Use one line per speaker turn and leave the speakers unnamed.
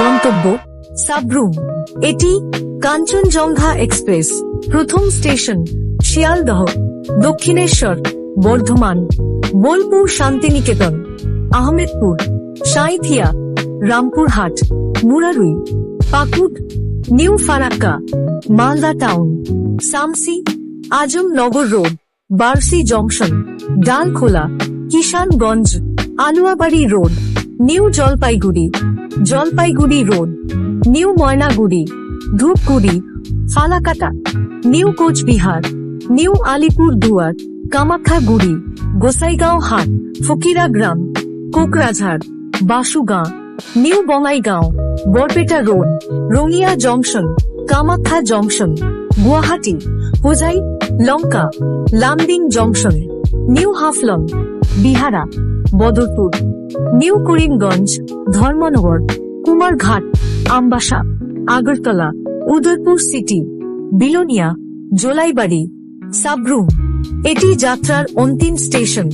গন্তব্য সাবরুম। এটি কাঞ্চনজঙ্ঘা এক্সপ্রেস, প্রথম station, Sealdah, Dakshineswar, Bardhaman, Bolpur Santiniketan, Ahmedpur, Sainthia, Rampurhat, Murarai Pakur new Farakka, Malda town, Samsi, Azamnagar road, Barsoi junction, Dalkhola, Kishanganj, Aluabari road. New Jalpaiguri Jalpaiguri road, new Maynaguri, Dhupguri, Falakata, new Cooch Behar, new Alipurduar, Kamakhyaguri, Gossaigaon Hat, Fakiragram, Kokrajhar, Basugaon, new Bongaigaon, Barpeta road, Rangiya junction, Kamakhya junction, Guwahati, Hojai, Lanka, Lumding junction, new Haflong, Bihara. Badarpur, new Karimganj, Dharmanagar, Kumarghat, Ambassa, Agartala, Udaipur city, Belonia, Jolaibari, Sabroom. এটি যাত্রার অন্তিম station.